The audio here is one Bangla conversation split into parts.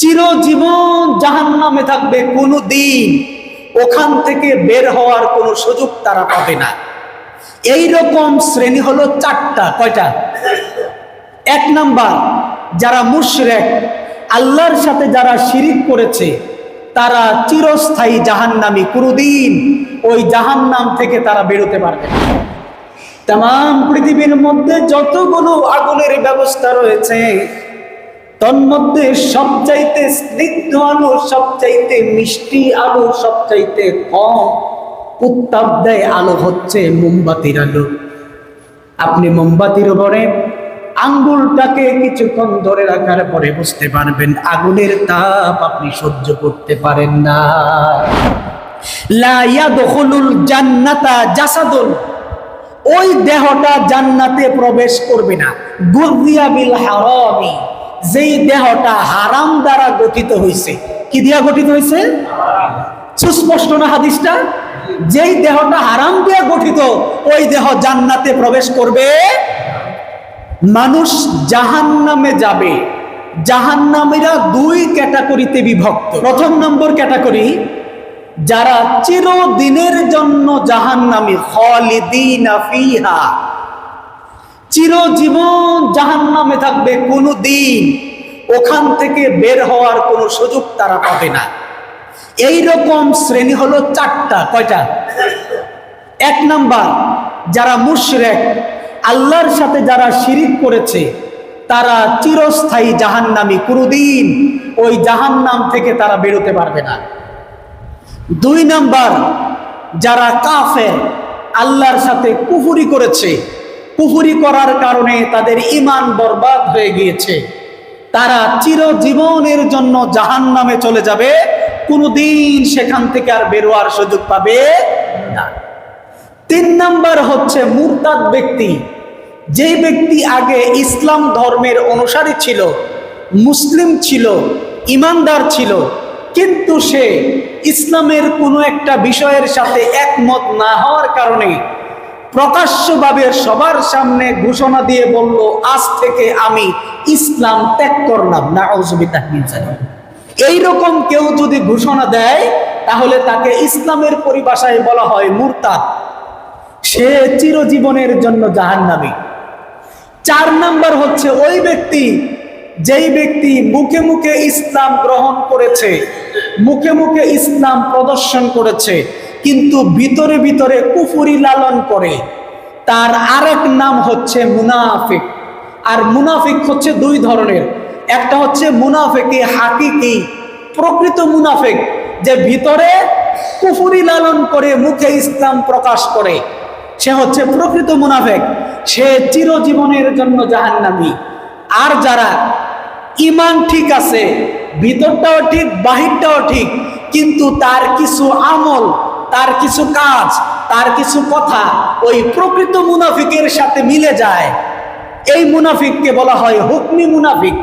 চিরজীবন জাহান নামে থাকবে কোনো দিন ওখান থেকে বের হওয়ার কোনো সুযোগ তারা পাবে না। এই রকম শ্রেণি হলো চারটা, কয়টা? এক নাম্বার, যারা মুশরেক, আল্লাহর সাথে যারা শিরিক করেছে, তারা চিরস্থায়ী জাহান্নামী, কোনোদিন ওই জাহান্নাম থেকে তারা বেরোতে পারবে না। তাম, পৃথিবীর মধ্যে যতগুলো আগুনের ব্যবস্থা রয়েছে তন্মধ্যে সবচাইতে স্নিগ্ধ আলো, সবচাইতে মিষ্টি আলো, সবচাইতে কম উত্তাপ দেয় আলো হচ্ছে মোমবাতির আলো। আপনি মোমবাতির উপরে আঙ্গুলটাকে কিছুক্ষণ ধরে রাখার পরে বুঝতে পারবেন আগুনের তাপ আপনি সহ্য করতে পারেন না। লা ইয়াদখুলুল জান্নাতা জাসাদুন। ওই দেহটা জান্নাতে প্রবেশ করবে না। গুরদিয়া বিল হারামি। যেই দেহটা হারাম দ্বারা গঠিত হয়েছে কি দিয়া গঠিত হয়েছে সুস্পষ্ট না হাদিসটা? যেই দেহটা হারাম দিয়ে গঠিত, ওই দেহ জান্নাতে প্রবেশ করবে। মানুষ জাহান্নামে যাবে। জাহান্নামীরা দুই ক্যাটাগরিতে বিভক্ত। প্রথম নম্বর ক্যাটাগরি, যারা চিরদিনের জন্য জাহান্নামী, খালিদিনা ফিহা। চিরজীবন জাহান্নামে থাকবে কোনো দিন ওখান থেকে বের হওয়ার কোনো সুযোগ তারা পাবে না। এই রকম শ্রেণি হলো চারটা, কয়টা? এক নাম্বার, যারা মুশরেক, আল্লাহর সাথে যারা শিরিক করেছে, তারা চিরস্থায়ী জাহান্নামী, কোনোদিন ওই জাহান্নাম থেকে তারা বেরোতে পারবে না। দুই নাম্বার, যারা কাফের, আল্লাহর সাথে কুফুরি করেছে কুফুরি করার কারণে তাদের ইমান বরবাদ হয়ে গিয়েছে। তারা চিরজীবনের জন্য জাহান নামে চলে যাবে। কোনোদিন সেখান থেকে আর বেরোয়ার সুযোগ পাবে না। তিন নাম্বার হচ্ছে মুরতাদ ব্যক্তি। যেই ব্যক্তি আগে ইসলাম ধর্মের অনুসারী ছিল, মুসলিম ছিল ইমানদার ছিল, কিন্তু সে ইসলামের কোনো একটা বিষয়ের সাথে একমত না হওয়ার কারণে প্রকাশ্যভাবে সবার সামনে ঘোষণা দিয়ে বলল, আজ থেকে আমি ইসলাম ত্যাগ করলাম না এইরকম কেউ যদি ঘোষণা দেয়, তাহলে তাকে ইসলামের পরিভাষায় বলা হয় মুরতাদ। সে চিরজীবনের জন্য জাহান্নামী। চার নাম্বার হচ্ছে ওই ব্যক্তি, যেই ব্যক্তি মুখে মুখে ইসলাম গ্রহণ করেছে, মুখে মুখে ইসলাম প্রদর্শন করেছে কিন্তু ভিতরে ভিতরে কুফুরি লালন করে। তার আরেক নাম হচ্ছে মুনাফিক। আর মুনাফিক হচ্ছে দুই ধরনের। একটা হচ্ছে মুনাফেকি হাকিকি, প্রকৃত মুনাফিক, যে ভিতরে কুফুরি লালন করে মুখে ইসলাম প্রকাশ করে। সে হচ্ছে প্রকৃত মুনাফেক। সে চিরজীবনের জন্য জাহান্নামী। আর যারা ইমান ঠিক আছে, ভিতরটাও ঠিক, বাহিরটাও ঠিক, কিন্তু তার কিছু আমল তার কিছু কাজ, তার কিছু কথা ওই প্রকৃত মুনাফিকের সাথে মিলে যায়। এই মুনাফিককে বলা হয় হুকমি মুনাফিক।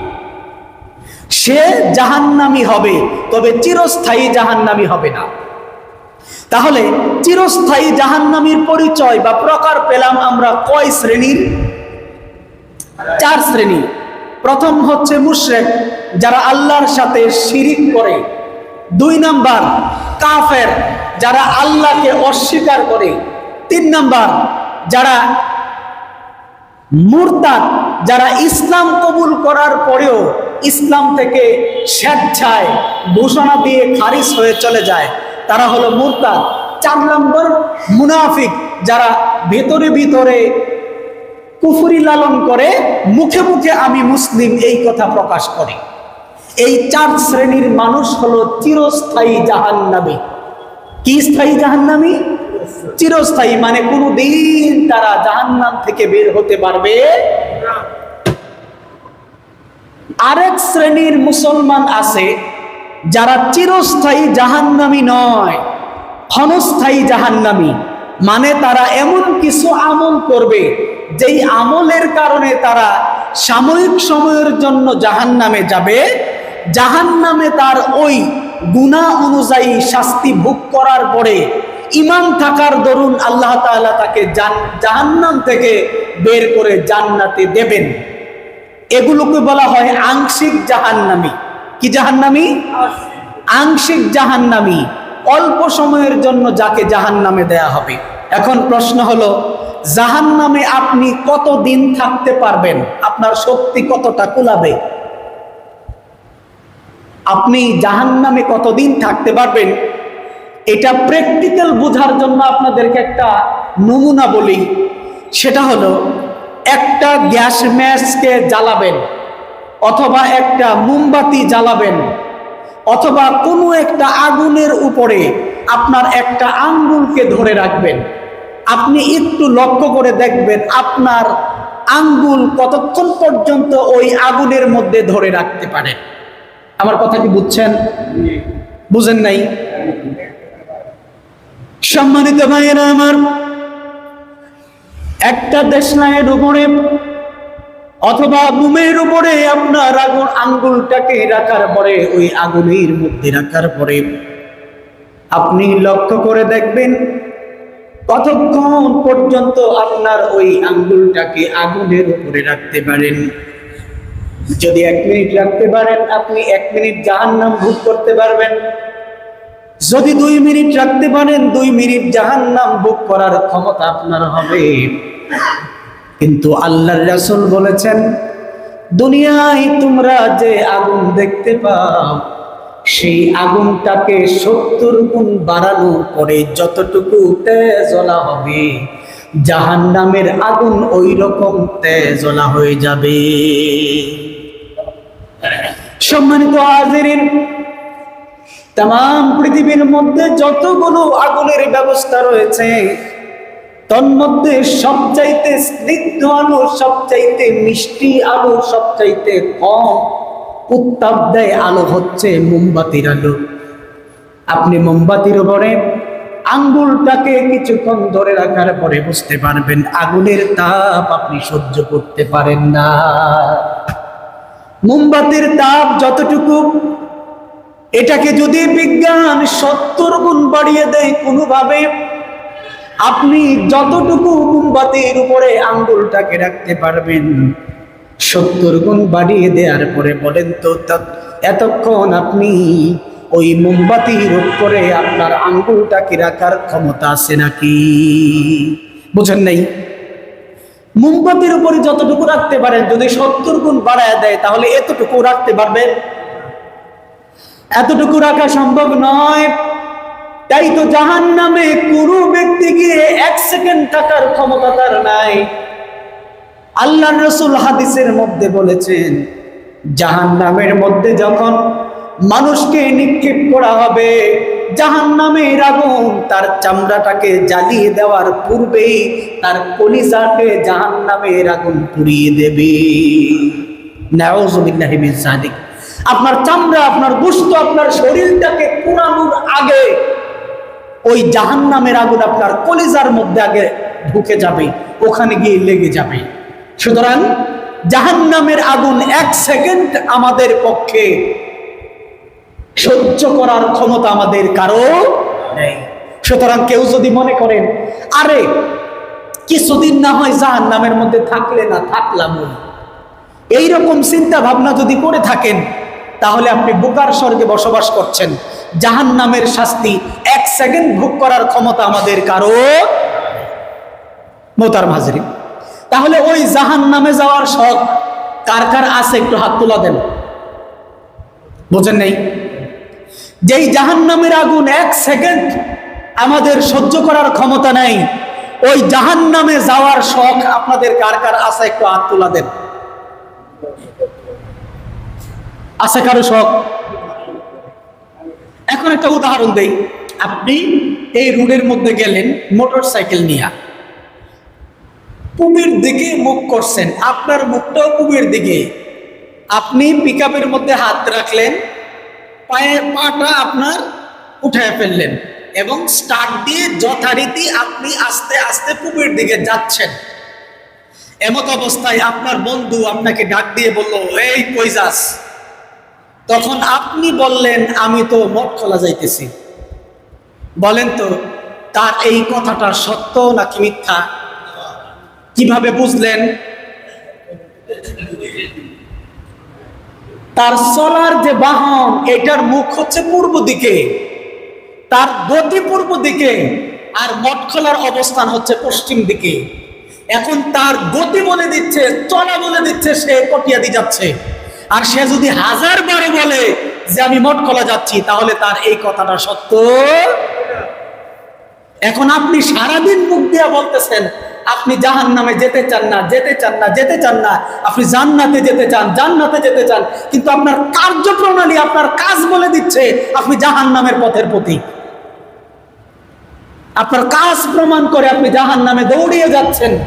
সে জাহান্নামি হবে, তবে চিরস্থায়ী জাহান্নামি হবে না। তাহলে চিরস্থায়ী জাহান্নামীর পরিচয় বা প্রকার পেলাম আমরা কয় শ্রেণির? চার শ্রেণি। প্রথম হচ্ছে মুশরেক, যারা আল্লাহর সাথে শিরিক করে। দুই নাম্বার, কাফের। যারা আল্লাহকে অস্বীকার করে। তিন নাম্বার, যারা মুরতাদ, যারা ইসলাম কবুল করার পরেও ইসলাম থেকে স্বেচ্ছায় ঘোষণা দিয়ে খারিজ হয়ে চলে যায়, তারা হলো মুরতাদ। চার নম্বর, মুনাফিক, যারা ভেতরে ভিতরে কুফুরি লালন করে, মুখে মুখে আমি মুসলিম এই কথা প্রকাশ করে। এই চার শ্রেণির মানুষ হলো চিরস্থায়ী জাহান্নামী। কি স্থায়ী জাহান্নামী? চিরস্থায়ী মানে কোনো দিন তারা জাহান্নাম থেকে বের হতে পারবে আরেক শ্রেণির মুসলমান আছে, যারা চিরস্থায়ী জাহান্নামী নয়, ক্ষণস্থায়ী জাহান্নামী। মানে তারা এমন কিছু আমল করবে, যেই আমলের কারণে তারা সাময়িক সময়ের জন্য জাহান্নামে যাবে। জাহান্নামে তার ওই গুণা অনুযায়ী শাস্তি ভোগ করার পরে ইমান থাকার দরুন আল্লাহ তাআলা তাকে জাহান্নাম থেকে বের করে জান্নাতে দেবেন। এগুলোকে বলা হয় আংশিক জাহান্নামী। কি জাহান্নামি? আংশিক জাহান্নামি। অল্প সময়ের জন্য যাকে জাহান্নামে দেয়া হবে। এখন প্রশ্ন হলো, জাহান্নামে আপনি কতদিন থাকতে পারবেন? আপনার শক্তি কতটা কুলাবে? আপনি জাহান্নামে কতদিন থাকতে পারবেন? এটা প্র্যাকটিক্যাল বোঝার জন্য আপনাদেরকে একটা নমুনা বলি। সেটা হলো, একটা গ্যাস ম্যাচকে জ্বালাবেন, অথবা একটা মোমবাতি জ্বালাবেন, অথবা কোনো একটা আগুনের উপরে আপনার একটা আঙ্গুলকে ধরে রাখবেন। আপনি একটু লক্ষ্য করে দেখবেন, আপনার আঙ্গুল কতক্ষণ পর্যন্ত ওই আগুনের মধ্যে ধরে রাখতে পারেন আমার কথা কি বুঝছেন? বুঝেন নাই। সম্মানিত ভাইয়েরা আমার, একটা দেশলাইয়ের উপরে অথবা বুমের উপরে আপনার আগুন, আঙ্গুলটাকে রাখার পরে, ওই আগুনের মধ্যে রাখার পরে আপনি লক্ষ্য করে দেখবেন, কতক্ষণ পর্যন্ত আপনার ওই আঙ্গুলটাকে আগুনের উপরে রাখতে পারেন। যদি এক মিনিট রাখতে পারেন, আপনি এক মিনিট জাহান্নাম ভোগ করতে পারবেন। যদি দুই মিনিট রাখতে পারেন, দুই মিনিট জাহান্নাম ভোগ করার ক্ষমতা আপনার হবে। কিন্তু আল্লাহর রাসূল বলেছেন, দুনিয়ায় তোমরা যে আগুন দেখতে পাও, সেই আগুনটাকে সত্তর গুণ বাড়ানোর পরে যতটুকু তেজলা হবে জাহান নামের আগুন ওই রকম তেজলা হয়ে যাবে। সম্মানিত হাজিরিন তাম পৃথিবীর মধ্যে যতগুলো আগুনের ব্যবস্থা রয়েছে, তন্মধ্যে সবচাইতে স্নিগ্ধ আলো, সবচাইতে মিষ্টি আলো, সবচাইতে কম উত্তাপ দেয় আলো হচ্ছে মোমবাতির আলো। আপনি মোমবাতির উপরে আঙ্গুলটাকে কিছুক্ষণ ধরে রাখার পরে বুঝতে পারবেন, আগুনের তাপ আপনি সহ্য করতে পারেন না। মোমবাতির তাপ যতটুকু, এটাকে যদি বিজ্ঞান সত্তর গুণ বাড়িয়ে দেয় কোনোভাবে, আপনি যতটুকু মোমবাতির উপরে আঙ্গুলটাকে রাখতে পারবেন, সত্তর গুণ বাড়িয়ে দেওয়ার পরে বলেন তো এতক্ষণ আপনি ওই মোমবাতির উপরে আপনার আঙ্গুলটাকে রাখার ক্ষমতা আছে নাকি? বুঝেন নাই? মোমবাতির উপরে যতটুকু রাখতে পারেন, যদি সত্তর গুণ বাড়ায় দেয়, তাহলে এতটুকু রাখতে পারবেন এতটুকু রাখা সম্ভব নয়। তাই তো জাহান নামে কোনো ব্যক্তি গিয়ে এক সেকেন্ড থাকার ক্ষমতা তার নাই। আল্লাহ রসুল হাদিসের মধ্যে বলেছেন জাহান নামের মধ্যে যখন মানুষকে নিক্ষেপ করা হবে জাহান নামের আগুন, তার চামড়াটাকে জ্বালিয়ে দেওয়ার পূর্বেই তার কলিজাকে জাহান নামের আগুন পুড়িয়ে দেবে যালিক। আপনার চামড়া, আপনার দুষ্ট আপনার শরীরটাকে পুরানোর আগে ওই জাহান নামের আগুন আপনার কলিজার মধ্যে আগে ঢুকে যাবে, ওখানে গিয়ে লেগে যাবে সুতরাং জাহান নামের আগুন এক সেকেন্ড আমাদের পক্ষে সহ্য করার ক্ষমতা আমাদের কারও নেই। সুতরাং কেউ যদি মনে করেন, আরে, কিছুদিন না হয় জাহান নামের মধ্যে থাকলে না, থাকলাম এইরকম চিন্তা ভাবনা যদি করে থাকেন, তাহলে আপনি বুকার স্বর্গে বসবাস করছেন। জাহান নামের শাস্তি এক সেকেন্ড ভোগ করার ক্ষমতা আমাদের কারও মোতার হাজরি তাহলে ওই জাহান নামে যাওয়ার শখ কার কার আছে? একটু হাত তোলা দেন। বোঝেন নেই? যেই জাহান নামের আগুন এক সেকেন্ড আমাদের সহ্য করার ক্ষমতা নেই, ওই জাহান নামে যাওয়ার শখ আপনাদের কার কার আছে একটু হাত তোলা দেন। আছে কারও শখ? এখন একটা উদাহরণ দেই। আপনি এই রোডের মধ্যে গেলেন মোটর সাইকেল নিয়ে। পূবের দিকে মুখ করছেন, আপনার মুখটাও পূবের দিকে। আপনি পিক মধ্যে হাত রাখলেন পায়ের পাটা আপনার উঠায় ফেললেন এবং স্টার্ট দিয়ে যথারীতি আপনি আস্তে আস্তে পূবের দিকে যাচ্ছেন। এমত অবস্থায় আপনার বন্ধু আপনাকে ডাক দিয়ে বলল, এই কই যাস তখন আপনি বললেন, আমি তো মঠ খোলা যাইতেছি। বলেন তো, তার এই কথাটা সত্য নাকি মিথ্যা? কীভাবে বুঝলেন? তার চলার যে বাহন, এটার মুখ হচ্ছে পূর্ব দিকে। তার গতি পূর্ব দিকে আর মটখলার অবস্থান হচ্ছে পশ্চিম দিকে। এখন তার গতি বলে দিচ্ছে, চলা বলে দিচ্ছে, সে কটিয়াদি যাচ্ছে। আর সে যদি হাজার বারে বলে যে আমি মটখলা যাচ্ছি, তাহলে তার এই কথাটা সত্য? এখন আপনি সারাদিন মুখ দিয়ে বলতেছেন আপনি জাহান নামে যেতে চান না, যেতে চান না, যেতে চান না। আপনি জান্নাতে যেতে চান, জান্নাতে যেতে চান। কিন্তু আপনার কার্যপ্রণালী, আপনার কাজ বলে দিচ্ছে, আপনি জাহান নামের পথের প্রতীক। আপনার কাজ প্রমাণ করে আপনি জাহান নামে দৌড়িয়ে যাচ্ছেন।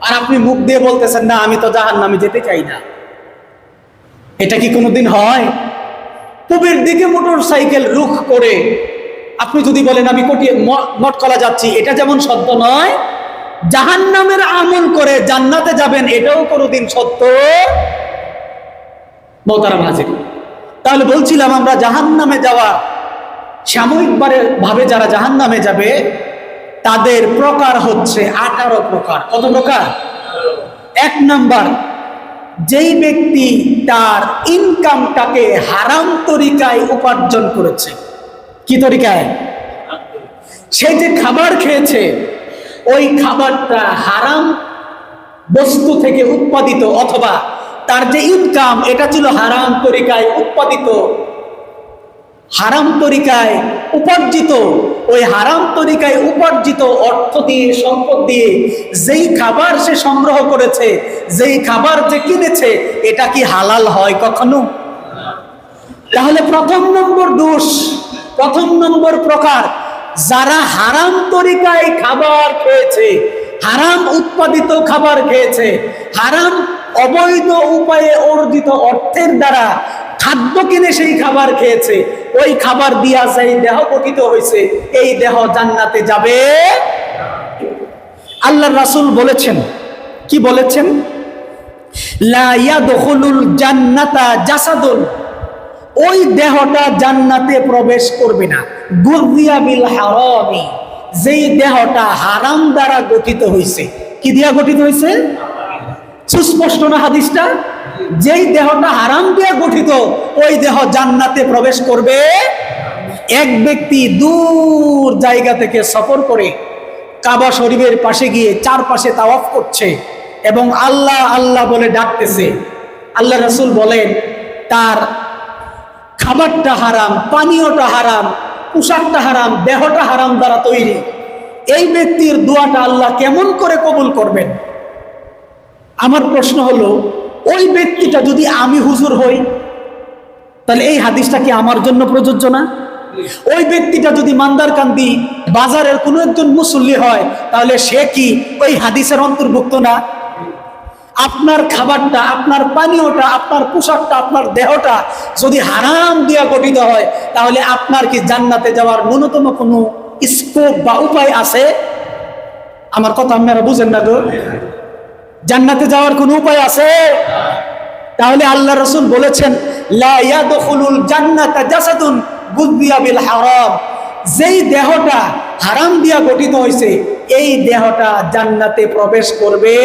আর আপনি মুখ দিয়ে বলতেছেন, না, আমি তো জাহান নামে যেতে চাই না। এটা কি কোনোদিন হয়? পূবের দিকে মোটর সাইকেল রুখ করে আপনি যদি বলেন, আমি কোটি ম- মটকলা যাচ্ছি, এটা যেমন সত্য নয় জাহান নামের আমল করে জান্নাতে যাবেন, এটাও কোনোদিন সত্য? মোতারাম হাজির। তাহলে বলছিলাম আমরা জাহান নামে যাওয়া, সাময়িকবারে ভাবে যারা জাহান নামে যাবে, তাদের প্রকার হচ্ছে আঠারো প্রকার। কত প্রকার? এক নাম্বার, যেই ব্যক্তি তার ইনকামটাকে হারাম তরিকায় উপার্জন করেছে। কি তরিকায়? সে যে খাবার খেয়েছে ওই খাবারটা হারাম বস্তু থেকে উৎপাদিত অথবা তার যে ইনকাম, এটা ছিল হারাম তরিকায় উৎপাদিত। হারাম তরিকায় উপার্জিত। ওই হারাম তরিকায় উপার্জিত অর্থ দিয়ে, সম্পদ দিয়ে যেই খাবার সে সংগ্রহ করেছে, যেই খাবার যে কিনেছে, এটা কি হালাল হয় কখনো? তাহলে প্রথম নম্বর দোষ, প্রথম নম্বর প্রকার। যারা হারাম তরিকায় খাবার খেয়েছে, হারাম উৎপাদিত খাবার খেয়েছে, হারাম অবৈধ উপায়ে অর্জিত অর্থের দ্বারা খাদ্য কিনে সেই খাবার খেয়েছে, ওই খাবার দিয়া সেই দেহ গঠিত হয়েছে এই দেহ জান্নাতে যাবে আল্লাহ রাসুল বলেছেন, কি বলেছেন? লা ইয়াদখুলুল জান্নাতা জাসাদুন। ওই দেহটা জান্নাতে প্রবেশ করবে না। গুররিয়া বিল হারামি। যেই দেহটা হারাম দ্বারা গঠিত হয়েছে কি দিয়া গঠিত হয়েছে সুস্পষ্ট না হাদিসটা? যেই দেহটা হারাম দিয়া গঠিত, ওই দেহ জান্নাতে প্রবেশ করবে। এক ব্যক্তি দূর জায়গা থেকে সফর করে কাবা শরীফের পাশে গিয়ে চারপাশে তাওয়াফ করছে এবং আল্লাহ আল্লাহ বলে ডাকতেছে। আল্লাহ রসুল বলেন, তার খাবারটা হারাম, পানীয়টা হারাম, পোশাকটা হারাম, দেহটা হারাম দ্বারা তৈরি। এই ব্যক্তির দোয়াটা আল্লাহ কেমন করে কবুল করবেন? আমার প্রশ্ন হলো, ওই ব্যক্তিটা যদি আমি হুজুর হই, তাহলে এই হাদিসটা কি আমার জন্য প্রযোজ্য না? ওই ব্যক্তিটা যদি মান্দারকান্দি বাজারের কোনো একজন মুসল্লি হয়, তাহলে সে কি ওই হাদিসের অন্তর্ভুক্ত না? আপনার খাবারটা, আপনার পানীয়টা, আপনার পোশাকটা, আপনার দেহটা যদি হারাম দিয়া গঠিত হয়, তাহলে আপনার কি জান্নাতে যাওয়ার ন্যূনতম কোনো স্কোপ বা উপায় আছে? আমার কথা আপনারা বুঝেন না গো। জান্নাতে যাওয়ার কোনো উপায় আছে? তাহলে আল্লাহ রসুল বলেছেন হারাম। যেই দেহটা হারাম দিয়া গঠিত হয়েছে এই দেহটা জান্নাতে প্রবেশ করবে